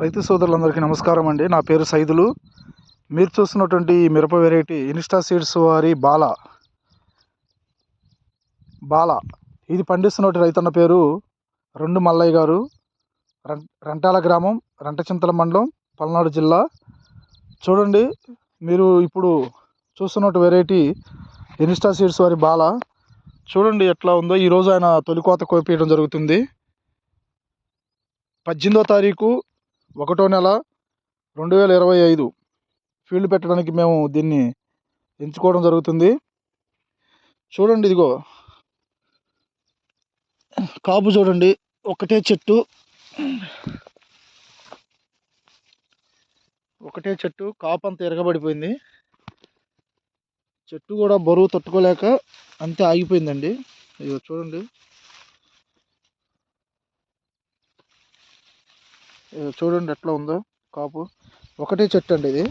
రైతు సోదరులందరికీ నమస్కారం అండి. నా పేరు సైదులు. మీరు చూస్తున్నటువంటి ఈ మిరప వెరైటీ ఇన్స్టా సీడ్స్ వారి బాల. బాల. ఇది పండిస్తున్నటువంటి రైతన్న పేరు రెండు మల్లయ్య గారు. రెంటాల రంటాల గ్రామం రంటచింతల మండలం పల్నాడు జిల్లా. చూడండి మీరు ఇప్పుడు చూస్తున్నట్టు వెరైటీ ఇన్స్టా సీడ్స్ వారి బాల. చూడండి ఎట్లా ఉందో. ఈరోజు ఆయన తొలికోత కోపేయడం జరుగుతుంది. పద్దెనిమిదో తారీఖు ఒకటో నెల రెండు వేల ఇరవై ఐదు ఫీల్డ్ పెట్టడానికి మేము దీన్ని ఎంచుకోవడం జరుగుతుంది. చూడండి ఇదిగో. కాపు చూడండి. ఒకటే చెట్టు. ఒకటే చెట్టు. కాపు అంతా ఎరగబడిపోయింది. చెట్టు కూడా బరువు తట్టుకోలేక అంతే ఆగిపోయిందండి. ఇదిగో చూడండి. చూడండి ఎట్లా ఉందో కాపు. ఒకటే చెట్టు అండి ఇది.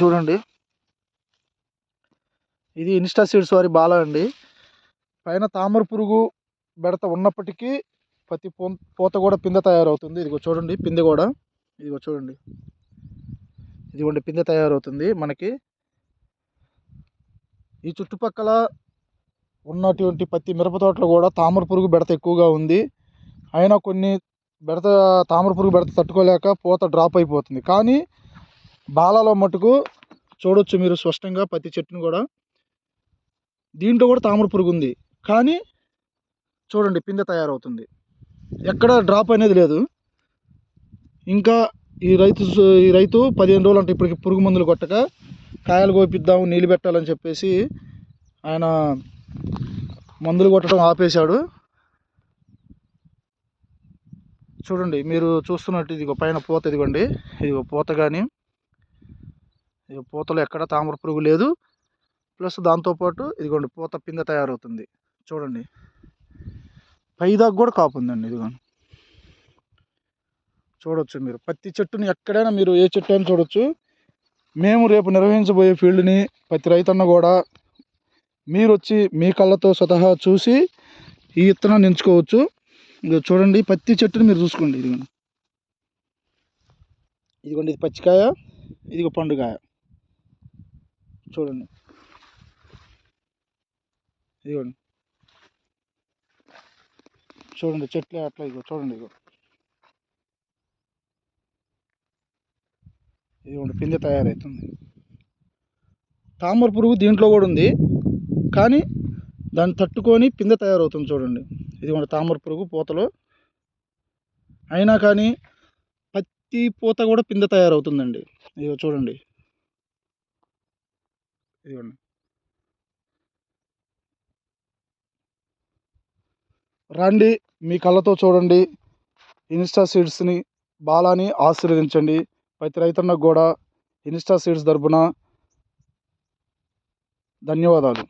చూడండి. ఇది ఇన్స్టా సీడ్స్ వారి బాల అండి. పైన తామర పురుగు బెడత ఉన్నప్పటికీ ప్రతి పూత కూడా పిందె తయారవుతుంది. ఇదిగో చూడండి పిందె కూడా. ఇదిగో చూడండి. ఇదిగోండి పిందె తయారవుతుంది మనకి. ఈ చుట్టుపక్కల ఉన్నటువంటి ప్రతి మిరప తోటలో కూడా తామర పురుగు బెడత ఎక్కువగా ఉంది. అయినా కొన్ని బెడత తామర పురుగు బెడత తట్టుకోలేక పూత డ్రాప్ అయిపోతుంది. కానీ బాలలో మటుకు చూడొచ్చు మీరు స్పష్టంగా ప్రతి చెట్టును కూడా. దీంట్లో కూడా తామర పురుగు ఉంది. కానీ చూడండి పిందె తయారవుతుంది. ఎక్కడ డ్రాప్ అనేది లేదు. ఇంకా ఈ రైతు ఈ రైతు పదిహేను రోజులు అంటే ఇప్పటికి పురుగు మందులు కొట్టక కాయలు కోపిద్దాం నీళ్ళు పెట్టాలని చెప్పేసి ఆయన మందులు కొట్టడం ఆపేశాడు. చూడండి మీరు చూస్తున్నట్టు ఇదిగో పైన పూత ఇదిగోండి. ఇదిగో పూత కానీ ఇదిగో పూతలో ఎక్కడ తామర పురుగు లేదు. ప్లస్ దాంతోపాటు ఇదిగోండి పూత పిందె తయారవుతుంది. చూడండి. పైదాకు కూడా కాపు ఉందండి ఇదిగోండి చూడొచ్చు మీరు. పత్తి చెట్టుని ఎక్కడైనా మీరు ఏ చెట్టు అయినా చూడొచ్చు. మేము రేపు నిర్వహించబోయే ఫీల్డ్ని ప్రతి రైతన్న కూడా మీరు వచ్చి మీ కళ్ళతో స్వతహా చూసి ఈ విత్తనాన్ని ఎంచుకోవచ్చు ఇదిగో చూడండి పత్తి చెట్టుని మీరు చూసుకోండి. ఇదిగోండి ఇదిగోండి ఇది పచ్చికాయ ఇదిగో పండుకాయ. చూడండి. ఇదిగోండి. చూడండి చెట్లు అట్లా ఇదిగో చూడండి ఇదిగో. ఇదిగోండి పిందె తయారవుతుంది తామర పురుగు దీంట్లో కూడా ఉంది. కానీ దాన్ని తట్టుకొని పిందె తయారవుతుంది చూడండి. ఇదిగోండి తామర పురుగు పూతలో. అయినా కానీ పత్తి పూత కూడా పిందె తయారవుతుందండి. ఇదిగో చూడండి. ఇదిగోండి. రండి మీ కళ్ళతో చూడండి. ఇన్స్టా సీడ్స్ని బాలాని ఆశీర్వదించండి. ప్రతి రైతన్నకు కూడా ఇన్స్టా సీడ్స్ తరపున ధన్యవాదాలు.